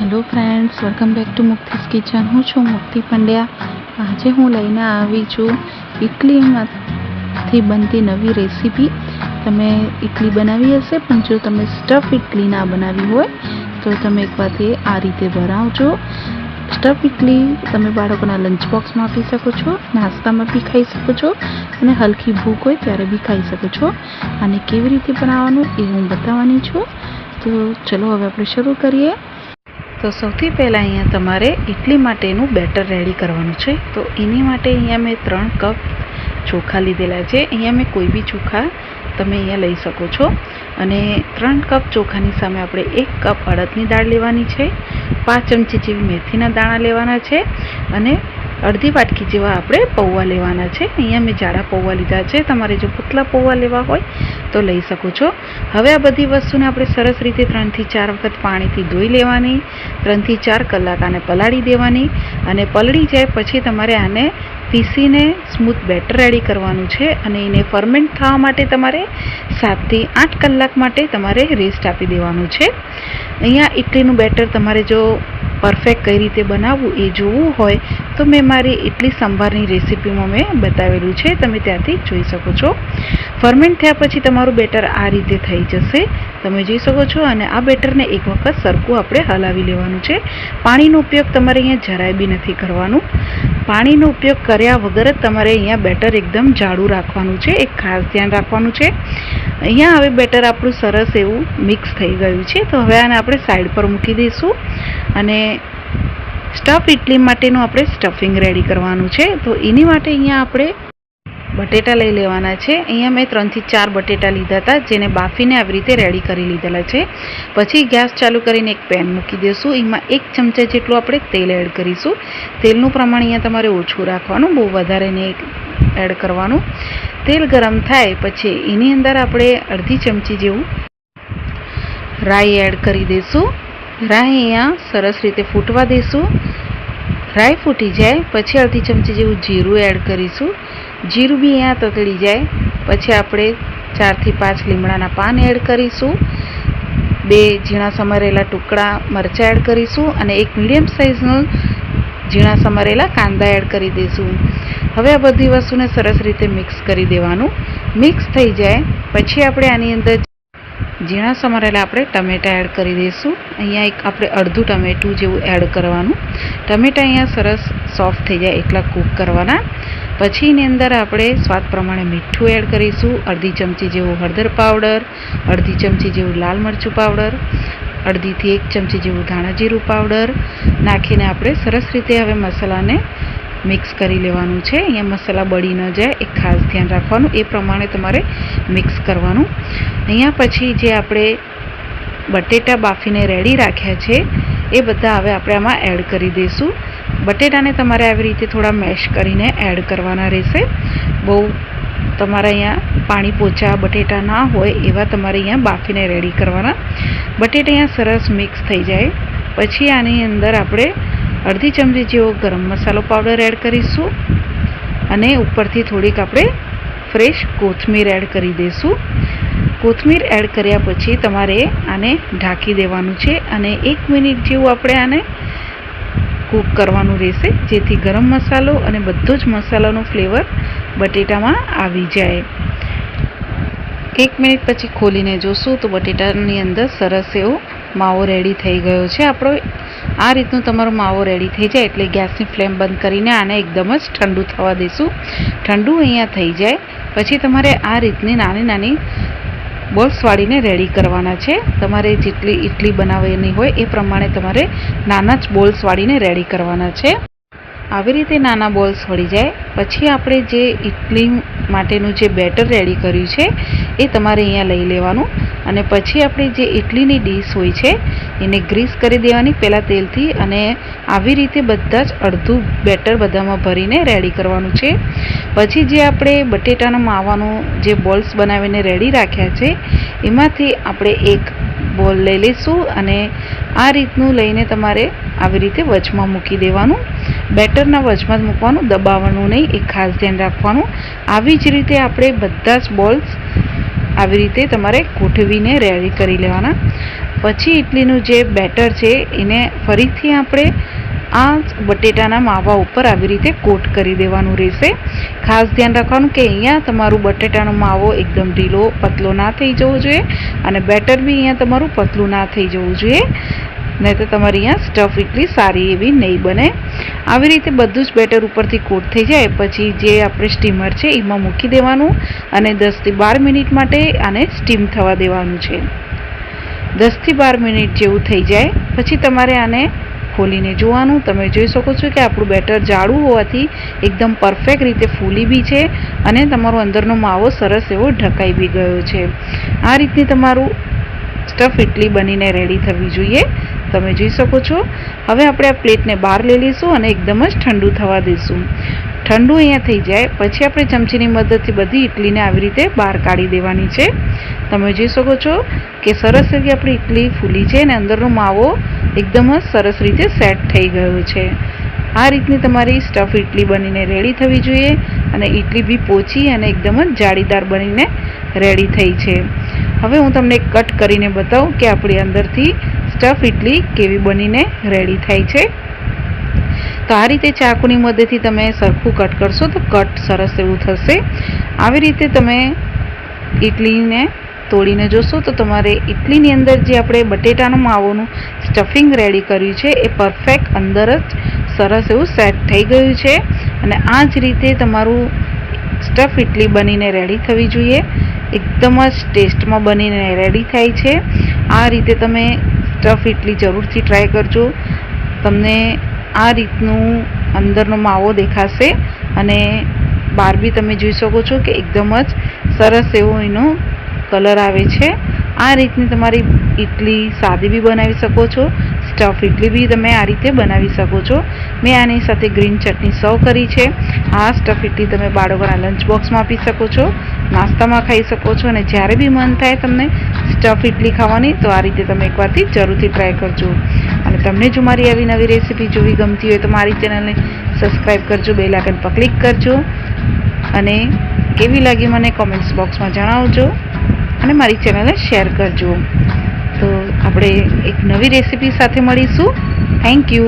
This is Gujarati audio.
Hello friends, welcome back to Mukti's kitchen. હું છું મુક્તિ પંડ્યા. આજે હું લઈને આવી છું ઇડલીમાંથી બનતી નવી રેસીપી. તમે ઇડલી બનાવી હશે, પણ જો તમે સ્ટફ ઇડલી ના બનાવી હોય, તો તમે એકવાર તે આ રીતે બનાવજો. સ્ટફ ઇડલી તમે બાળકોના લંચ બોક્સમાં આપી શકો છો, નાસ્તામાં બી ખાઈ શકો છો, અને હલકી ભૂખ હોય ત્યારે બી ખાઈ શકો છો. અને કેવી રીતે બનાવવાનું એ હું બતાવવાની છું. તો ચલો હવે આપણે શરૂ કરીએ. તો સૌથી પહેલાં અહીંયા તમારે ઇડલી માટેનું બેટર રેડી કરવાનું છે. તો એની માટે અહીંયા મેં ત્રણ કપ ચોખા લીધેલા છે. અહીંયા મેં કોઈ બી ચોખા તમે અહીંયા લઈ શકો છો. અને ત્રણ કપ ચોખાની સામે આપણે એક કપ અડદની દાળ લેવાની છે. પાંચ ચમચી જેવી મેથીના દાણા લેવાના છે. અને અડધી વાટકી જેવા આપણે પૌવા લેવાના છે. અહીંયા મેં જાડા પૌવા લીધા છે. તમારે જો પૂતલા પૌવા લેવા હોય તો લઈ શકો છો. હવે આ બધી વસ્તુને આપણે સરસ રીતે ત્રણથી ચાર વખત પાણીથી ધોઈ લેવાની, ત્રણથી ચાર કલાક આને પલાળી દેવાની અને પલળી જાય પછી તમારે આને પીસીને સ્મૂથ બેટર રેડી કરવાનું છે અને એને ફર્મેન્ટ થવા માટે તમારે સાતથી આઠ કલાક માટે તમારે રેસ્ટ આપી દેવાનું છે. અહીંયા ઇડલીનું બેટર તમારે જો પરફેક્ટ કઈ રીતે બનાવવું એ જોવું હોય તો મેં મારી ઇડલી સંભારની રેસીપીમાં મેં બતાવેલું છે, તમે ત્યાંથી જોઈ શકો છો. ફર્મેન્ટ થયા પછી તમારું બેટર આ રીતે થઈ જશે. તમે જોઈ શકો છો અને આ બેટરને એક વખત સરખું આપણે હલાવી લેવાનું છે. પાણીનો ઉપયોગ તમારે અહીંયા જરાય બી નથી કરવાનું. પાણીનો ઉપયોગ કર્યા વગર જ તમારે અહીંયા બેટર એકદમ જાડું રાખવાનું છે, એક ખાસ ધ્યાન રાખવાનું છે. અહીંયા હવે બેટર આપણું સરસ એવું મિક્સ થઈ ગયું છે, તો હવે આને આપણે સાઈડ પર મૂકી દઈશું. અને સ્ટફ ઇડલી માટેનું આપણે સ્ટફિંગ રેડી કરવાનું છે. તો એની માટે અહીંયા આપણે બટેટા લઈ લેવાના છે. અહીંયા મેં ત્રણથી ચાર બટેટા લીધા હતા, જેને બાફીને આવી રીતે રેડી કરી લીધેલા છે. પછી ગેસ ચાલુ કરીને એક પેન મૂકી દઈશું એમાં એક ચમચા જેટલું આપણે તેલ એડ કરીશું. તેલનું પ્રમાણ અહીંયા તમારે ઓછું રાખવાનું, બહુ વધારે નહીં એડ કરવાનું. તેલ ગરમ થાય પછી એની અંદર આપણે અડધી ચમચી જેવું રાઈ એડ કરી દઈશું રાઈ અહીંયા સરસ રીતે ફૂટવા દઈશું રાઈ ફૂટી જાય, પછી અડધી ચમચી જેવું જીરું એડ કરીશું. જીરું બી અહીંયા તતળી જાય, પછી આપણે ચારથી પાંચ લીમડાના પાન એડ કરીશું. બે ઝીણા સમારેલા ટુકડા મરચાં એડ કરીશું અને એક મીડિયમ સાઇઝનું ઝીણા સમારેલા કાંદા એડ કરી દઈશું હવે આ બધી વસ્તુને સરસ રીતે મિક્સ કરી દેવાનું. મિક્સ થઈ જાય, પછી આપણે આની અંદર ઝીણા સમારેલા આપણે ટમેટાં એડ કરી દઈશું. અહીંયા એક આપણે અડધું ટમેટું જેવું એડ કરવાનું. ટમેટાં અહીંયા સરસ સોફ્ટ થઈ જાય એટલા કૂક કરવાના. પછી એની અંદર આપણે સ્વાદ પ્રમાણે મીઠું એડ કરીશું. અડધી ચમચી જેવું હળદર પાવડર, અડધી ચમચી જેવું લાલ મરચું પાવડર, અડધીથી એક ચમચી જેવું ધાણા જીરું પાવડર. નાખીને આપણે સરસ રીતે હવે મસાલાને મિક્સ કરી લેવાનું છે. અહીંયા મસાલા બળી ન જાય, એક ખાસ ધ્યાન રાખવાનું. એ પ્રમાણે તમારે મિક્સ કરવાનું. અહીંયા પછી જે આપણે બટેટા બાફીને રેડી રાખ્યા છે, એ બધા હવે આપણે આમાં એડ કરી દઈશું. બટેટાને તમારે આવી રીતે થોડા મેશ કરીને એડ કરવાના રહેશે. બહુ તમારા અહીંયા પાણી પોચા બટેટા ના હોય એવા તમારે અહીંયા બાફીને રેડી કરવાના. બટેટા અહીંયા સરસ મિક્સ થઈ જાય. પછી આની અંદર આપણે અડધી ચમચી જેવો ગરમ મસાલો પાવડર એડ કરીશું. અને ઉપરથી થોડીક આપણે ફ્રેશ કોથમીર એડ કરી દઈશું. કોથમીર એડ કર્યા પછી તમારે આને ઢાંકી દેવાનું છે અને એક મિનિટ જેવું આપણે આને કૂક કરવાનું રહેશે, જેથી ગરમ મસાલો અને બધો જ મસાલાનો ફ્લેવર બટેટામાં આવી જાય. એક મિનિટ પછી ખોલીને જોશું તો બટેટાની અંદર સરસ એવો માવો રેડી થઈ ગયો છે આપણો. આ રીતનું તમારો માવો રેડી થઈ જાય એટલે ગેસની ફ્લેમ બંધ કરીને આને એકદમ જ ઠંડુ થવા દઈશું ઠંડુ અહીંયા થઈ જાય. પછી તમારે આ રીતની નાની નાની બોલ્સ વાળીને રેડી કરવાના છે. તમારે જેટલી ઇડલી બનાવવાની હોય એ પ્રમાણે તમારે નાના જ બોલ્સ વાળીને રેડી કરવાના છે. આવી રીતે નાના બોલ્સ વળી જાય. પછી આપણે જે ઇડલી માટેનું જે બેટર રેડી કર્યું છે, એ તમારે અહીંયા લઈ લેવાનું. અને પછી આપણે જે ઇડલીની ડીશ હોય છે, એને ગ્રીસ કરી દેવાની પહેલાં તેલથી અને આવી રીતે બધા જ અડધું બેટર બધામાં ભરીને રેડી કરવાનું છે. પછી જે આપણે બટેટાના માવાનું જે બોલ્સ બનાવીને રેડી રાખ્યા છે, એમાંથી આપણે એક બોલ લઈ લઈશું અને આ રીતનું લઈને તમારે આવી રીતે વચમાં મૂકી દેવાનું. બેટરના વચમાં જ મૂકવાનું, દબાવવાનું નહીં એ ખાસ ધ્યાન રાખવાનું. આવી જ રીતે આપણે બધા જ બોલ્સ આવી રીતે તમારે ગોઠવીને રેડી કરી લેવાના. પછી ઇડલીનું જે બેટર છે, એને ફરીથી આપણે આ બટેટાના માવા ઉપર આવી રીતે કોટ કરી દેવાનું રહેશે. ખાસ ધ્યાન રાખવાનું કે અહીંયા તમારું બટેટાનો માવો એકદમ ઢીલો, પતલો ના થઈ જવો જોઈએ. અને બેટર બી અહીંયા તમારું પતલું ના થઈ જવું જોઈએ. નહીં તો તમારી અહીંયા સ્ટફ ઇડલી સારી એવી નહીં બને. આવી રીતે બધું જ બેટર ઉપરથી કોટ થઈ જાય, પછી જે આપણે સ્ટીમર છે એમાં મૂકી દેવાનું અને દસથી બાર મિનિટ માટે આને સ્ટીમ થવા દેવાનું છે. દસથી બાર મિનિટ જેવું થઈ જાય, પછી તમારે આને ખોલીને જોવાનું. તમે જોઈ શકો છો કે આપણું બેટર જાડું હોવાથી એકદમ પરફેક્ટ રીતે ફૂલી બી છે અને તમારો અંદરનો માવો સરસ એવો ઢકાઈ બી ગયો છે. આ રીતની તમારું સ્ટફ ઇડલી બનીને રેડી થવી જોઈએ. તમે જોઈ શકો છો. હવે આપણે આ પ્લેટને બહાર લઈ લઈશું અને એકદમ જ ઠંડુ થવા દઈશું. ઠંડુ અહીંયા થઈ જાય, પછી આપણે ચમચીની મદદથી બધી ઇડલીને આવી રીતે બહાર કાઢી દેવાની છે. તમે જોઈ શકો છો કે સરસ એવી આપણી ઇડલી ફૂલી છે અને અંદરનો માવો એકદમ જ સરસ રીતે સેટ થઈ ગયો છે. આ રીતની તમારી સ્ટફ ઇડલી બનીને રેડી થવી જોઈએ અને ઇડલી બી પોચી અને એકદમ જ જાળીદાર બનીને રેડી થઈ છે. હવે હું તમને કટ કરીને બતાવું કે આપણી અંદરથી સ્ટફ ઇડલી કેવી બનીને રેડી થાય છે. તો આ રીતે ચાકુની મદદથી તમે સરખું કટ કરશો તો કટ સરસ એવું થશે. આવી રીતે તમે ઇડલીને તોડીને જોશો તો તમારે ઇડલીની અંદર જે આપણે બટેટાનું માવોનું સ્ટફિંગ રેડી કર્યું છે એ પરફેક્ટ અંદર જ સરસ એવું સેટ થઈ ગયું છે. અને આ જ રીતે તમારું સ્ટફ ઇડલી બનીને રેડી થવી જોઈએ. એકદમ જ ટેસ્ટમાં બનીને રેડી થાય છે. આ રીતે તમે સ્ટફ ઇડલી જરૂરથી ટ્રાય કરજો. તમને આ રીતનું અંદરનો માવો દેખાશે અને બહાર બી તમે જોઈ શકો છો કે એકદમ જ સરસ એવો એનો કલર આવે છે. આ રીતની તમારી ઇડલી સાદી બી બનાવી શકો છો સ્ટફ ઇડલી બી તમે આ રીતે બનાવી શકો છો. મેં આની સાથે ગ્રીન ચટણી સર્વ કરી છે. આ સ્ટફ ઇડલી તમે બાળકોના લંચ બોક્સમાં આપી શકો છો, નાસ્તામાં ખાઈ શકો છો અને જ્યારે બી મન થાય તમને સ્ટફ ઇડલી ખાવાની, તો આ રીતે તમે એકવારથી જરૂરથી ટ્રાય કરજો. અને તમને જો મારી આવી નવી રેસીપી જોવી ગમતી હોય તો મારી ચેનલને સબસ્ક્રાઈબ કરજો બે લાગન પર ક્લિક કરજો. અને કેવી લાગી મને કોમેન્ટ્સ બોક્સમાં જણાવજો અને મારી ચેનલને શેર કરજો. તો આપણે એક નવી રેસીપી સાથે મળીશું. Thank you